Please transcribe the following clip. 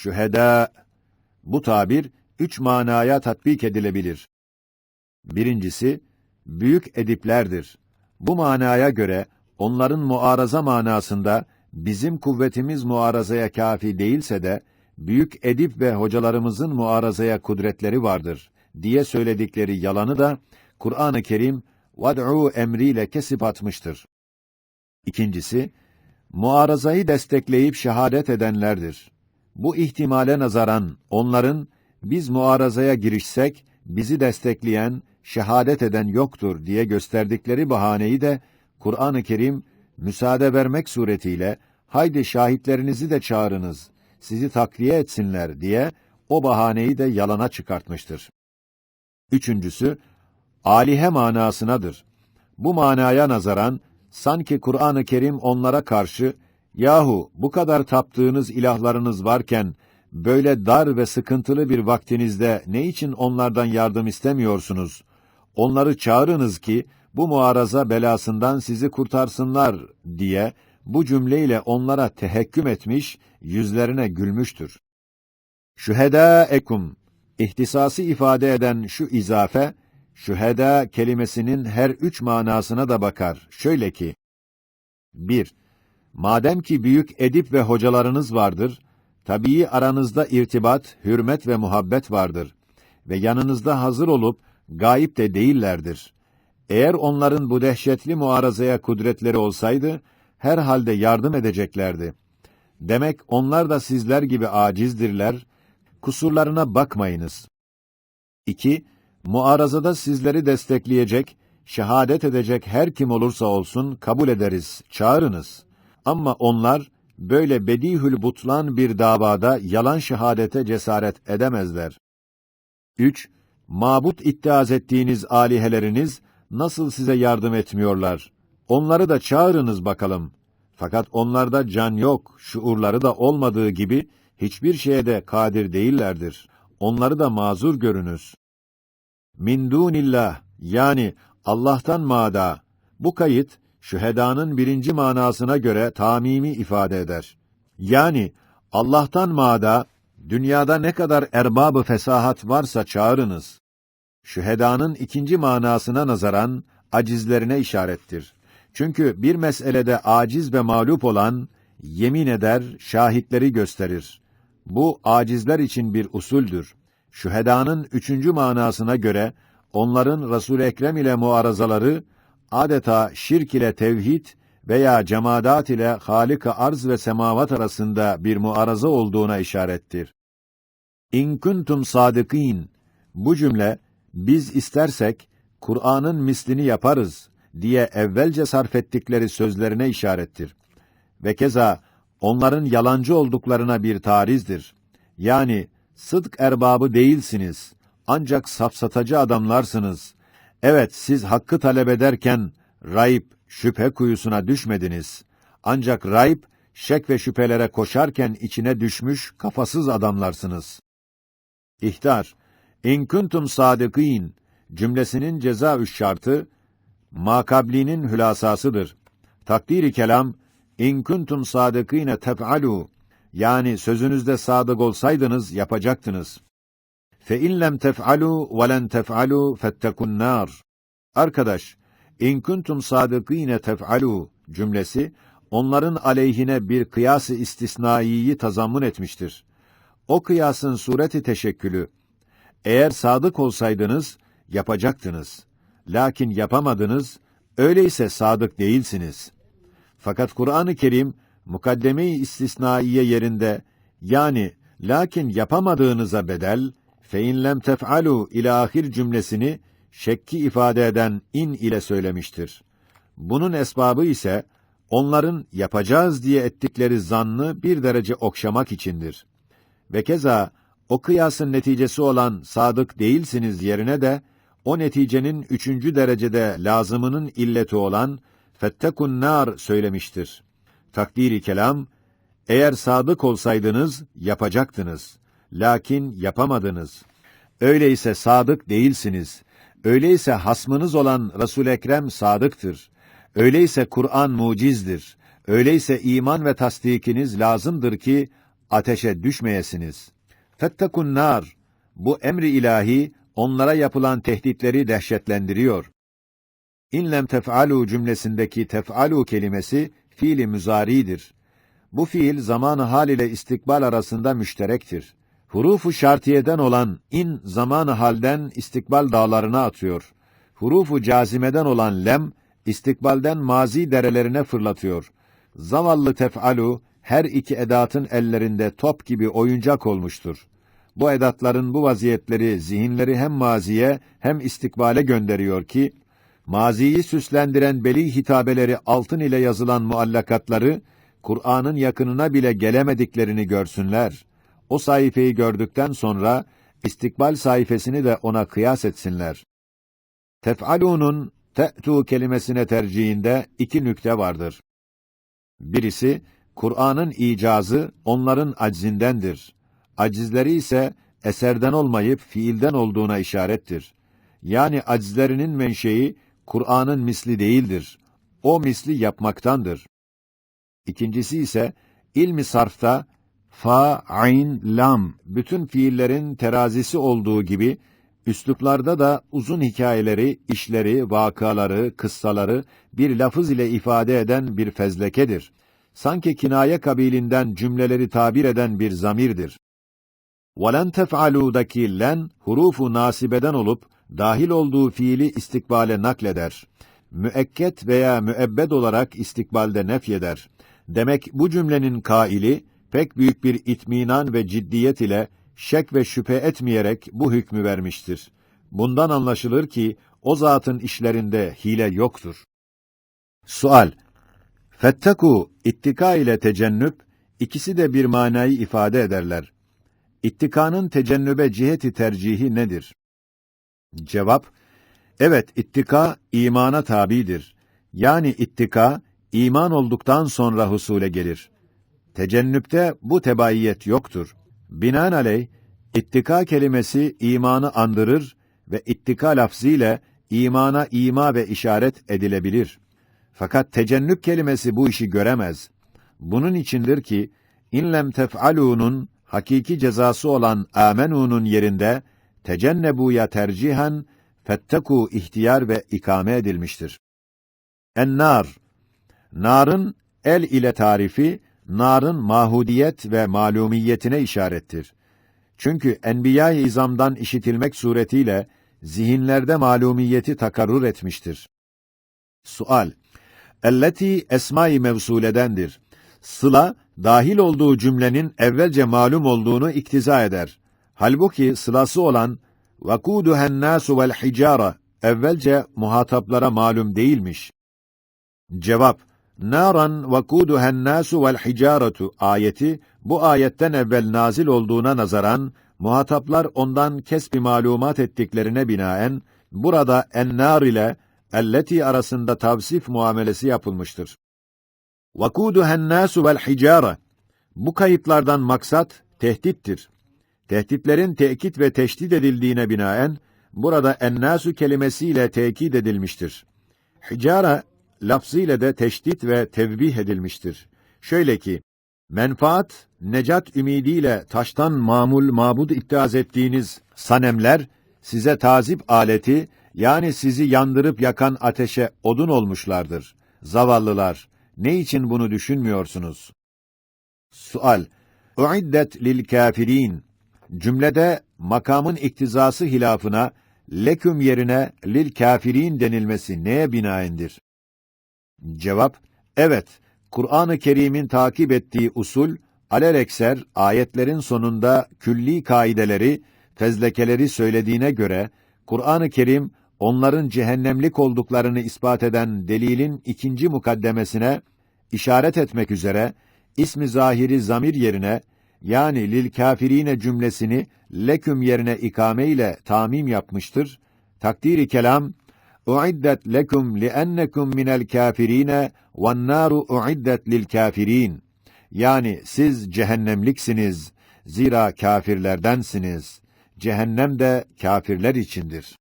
şühedâ. Bu tabir üç manaya tatbik edilebilir. Birincisi, büyük ediplerdir. Bu manaya göre, onların muaraza manasında, bizim kuvvetimiz muarazaya kafi değilse de, büyük edip ve hocalarımızın muarazaya kudretleri vardır diye söyledikleri yalanı da Kur'an-ı Kerim vad'u emriyle kesip atmıştır. İkincisi, muarazayı destekleyip şehadet edenlerdir. Bu ihtimale nazaran onların biz muarazaya girişsek bizi destekleyen, şehadet eden yoktur diye gösterdikleri bahaneyi de Kur'an-ı Kerim müsaade vermek suretiyle haydi şahitlerinizi de çağırınız, sizi takviye etsinler diye o bahaneyi de yalana çıkartmıştır. Üçüncüsü, alihe manasınadır. Bu manaya nazaran, sanki Kur'an-ı Kerim onlara karşı, yahu bu kadar taptığınız ilahlarınız varken, böyle dar ve sıkıntılı bir vaktinizde ne için onlardan yardım istemiyorsunuz? Onları çağırınız ki, bu muaraza belasından sizi kurtarsınlar diye, bu cümleyle onlara tehekküm etmiş, yüzlerine gülmüştür. Şühedâ ekum, ihtisası ifade eden şu izafe, şühedâ kelimesinin her üç manasına da bakar. Şöyle ki, 1. Madem ki büyük edip ve hocalarınız vardır, tabii aranızda irtibat, hürmet ve muhabbet vardır ve yanınızda hazır olup gayip de değillerdir. Eğer onların bu dehşetli muarazaya kudretleri olsaydı, herhalde yardım edeceklerdi. Demek onlar da sizler gibi acizdirler, kusurlarına bakmayınız. 2. Muarazada sizleri destekleyecek, şehadet edecek her kim olursa olsun kabul ederiz, çağırınız. Ama onlar böyle bedihül butlan bir davada yalan şehadete cesaret edemezler. 3. Mabut iddiaz ettiğiniz aliheleriniz nasıl size yardım etmiyorlar? Onları da çağırınız bakalım. Fakat onlarda can yok, şuurları da olmadığı gibi hiçbir şeye de kadir değillerdir. Onları da mazur görünüz. Min dunillah yani Allah'tan mada. Bu kayıt şühedanın birinci manasına göre tamimi ifade eder. Yani Allah'tan mada dünyada ne kadar erbabı fesahat varsa çağırınız. Şühedanın ikinci manasına nazaran acizlerine işarettir. Çünkü bir meselede aciz ve mağlup olan yemin eder, şahitleri gösterir. Bu acizler için bir usuldür. Şühedanın üçüncü manasına göre onların Resul Ekrem ile muarazaları adeta şirk ile tevhid veya cemaat ile Halik-i arz ve semavat arasında bir muaraza olduğuna işarettir. İn kuntum sadıkîn bu cümle biz istersek Kur'an'ın mislini yaparız diye evvelce sarf ettikleri sözlerine işarettir. Ve keza onların yalancı olduklarına bir tarizdir. Yani sıdk erbabı değilsiniz. Ancak safsatacı adamlarsınız. Evet, siz hakkı talep ederken rayip, şüphe kuyusuna düşmediniz. Ancak rayip, şek ve şüphelere koşarken içine düşmüş kafasız adamlarsınız. İhtar, in kuntum sadıkîn cümlesinin ceza üç şartı, makablinin hülasasıdır. Takdiri kelam, in kuntum sadıkîne tef'alû, yani sözünüzde sadık olsaydınız yapacaktınız. Fe in lem tef'alû ve len tef'alû fettekun nar. Arkadaş, in kuntum sadıkîne tef'alû cümlesi onların aleyhine bir kıyası istisnaiyi tazammun etmiştir. O kıyasın sureti teşekkülü eğer sadık olsaydınız yapacaktınız. Lakin yapamadınız, öyleyse sadık değilsiniz. Fakat Kur'an-ı Kerim mukaddeme-i istisnaiye yerinde yani lakin yapamadığınıza bedel fe in lem tef'alu ila ahir cümlesini şekki ifade eden in ile söylemiştir. Bunun esbabı ise onların yapacağız diye ettikleri zannı bir derece okşamak içindir. Ve keza o kıyasın neticesi olan sadık değilsiniz yerine de o neticenin üçüncü derecede lazımının illeti olan fettekun nar söylemiştir. Takdiri kelam, eğer sadık olsaydınız yapacaktınız. Lakin yapamadınız. Öyleyse sadık değilsiniz. Öyleyse hasmınız olan Resul Ekrem sadıktır. Öyleyse Kur'an mucizdir. Öyleyse iman ve tasdikiniz lazımdır ki ateşe düşmeyesiniz. Fettekun nar. Bu emri ilahi onlara yapılan tehditleri dehşetlendiriyor. İnlem tef'alu cümlesindeki tef'alu kelimesi fiili müzaridir. Bu fiil zamanı hal ile istikbal arasında müşterektir. Hurufu şartiyeden olan in zamanı halden istikbal dağlarına atıyor. Hurufu cazimeden olan lem istikbalden mazi derelerine fırlatıyor. Zavallı tef'alu her iki edatın ellerinde top gibi oyuncak olmuştur. Bu edatların bu vaziyetleri zihinleri hem maziye hem istikbale gönderiyor ki maziyi süslendiren beli hitabeleri altın ile yazılan muallakatları Kur'an'ın yakınına bile gelemediklerini görsünler. O sayfayı gördükten sonra istikbal sayfasını da ona kıyas etsinler. Tef'alunun te'tu kelimesine tercihinde iki nükte vardır. Birisi, Kur'an'ın icazı onların aczindendir. Acizleri ise eserden olmayıp fiilden olduğuna işarettir. Yani acizlerinin menşei Kur'an'ın misli değildir. O misli yapmaktandır. İkincisi ise ilmi sarfta fa, ayn, lam bütün fiillerin terazisi olduğu gibi üsluplarda da uzun hikayeleri, işleri, vakaları, kıssaları bir lafız ile ifade eden bir fezlekedir. Sanki kinaye kabilinden cümleleri tabir eden bir zamirdir. وَلَنْ تَفْعَلُودَكِ len hurufu nasibeden olup dahil olduğu fiili istikbale nakleder. Müekket veya müebbed olarak istikbalde nefyeder. Demek bu cümlenin kaili pek büyük bir itminan ve ciddiyet ile şek ve şüphe etmeyerek bu hükmü vermiştir. Bundan anlaşılır ki o zatın işlerinde hile yoktur. Sual Fettaku, ittika ile tecennüp, ikisi de bir manayı ifade ederler. İttikanın tecennübe ciheti tercihi nedir? Cevap, evet ittika imana tabidir. Yani ittika, iman olduktan sonra husule gelir. Tecennüpte bu tebaiyet yoktur. Binaenaleyh, ittika kelimesi imanı andırır ve ittika lafziyle imana ima ve işaret edilebilir. Fakat tecennüp kelimesi bu işi göremez. Bunun içindir ki, inlem tef'alû'nun hakiki cezası olan amenu'nun yerinde tecennebuya tercihen fetteku ihtiyar ve ikame edilmiştir. En-nar Narın el ile tarifi narın mahudiyet ve malumiyetine işarettir. Çünkü enbiya-i izamdan işitilmek suretiyle zihinlerde malumiyeti takarrur etmiştir. Sual: Elleti esma-i mevsuledendir. Sıla dahil olduğu cümlenin evvelce malum olduğunu iktiza eder. Halbuki sılası olan vakuduhen nasu vel hicara evvelce muhataplara malum değilmiş. Cevap: Naran vakuduhen nasu vel hicaratu ayeti bu ayetten evvel nazil olduğuna nazaran muhataplar ondan kesbi malumat ettiklerine binaen burada en-nar ile elleti arasında tavsif muamelesi yapılmıştır. Vakuduhen nasu vel hicara bu kayıtlardan maksat tehdittir. Tehditlerin tekit ve teşdid edildiğine binaen burada en-nasu kelimesiyle tekit edilmiştir. Hicara lafzıyla de teşdit ve tevbih edilmiştir. Şöyle ki, menfaat, necat ümidiyle taştan mamul mabud iddiaz ettiğiniz sanemler, size tazip aleti, yani sizi yandırıp yakan ateşe odun olmuşlardır. Zavallılar, ne için bunu düşünmüyorsunuz? Sual, Uiddet lil kafirin. Cümlede makamın iktizası hilafına leküm yerine lil kafirin denilmesi neye binaendir? Cevap, evet, Kur'an-ı Kerim'in takip ettiği usul, alelekser ayetlerin sonunda külli kaideleri, fezlekeleri söylediğine göre, Kur'an-ı Kerim, onların cehennemlik olduklarını ispat eden delilin ikinci mukaddemesine işaret etmek üzere, ismi zahiri zamir yerine, yani lil kafirine cümlesini leküm yerine ikame ile tamim yapmıştır. Takdiri kelam, uiddet lekum li'ennekum minel kafirine ve'n naru uiddet lil kafirin. Yani siz cehennemliksiniz. Zira kafirlerdensiniz. Cehennem de kafirler içindir.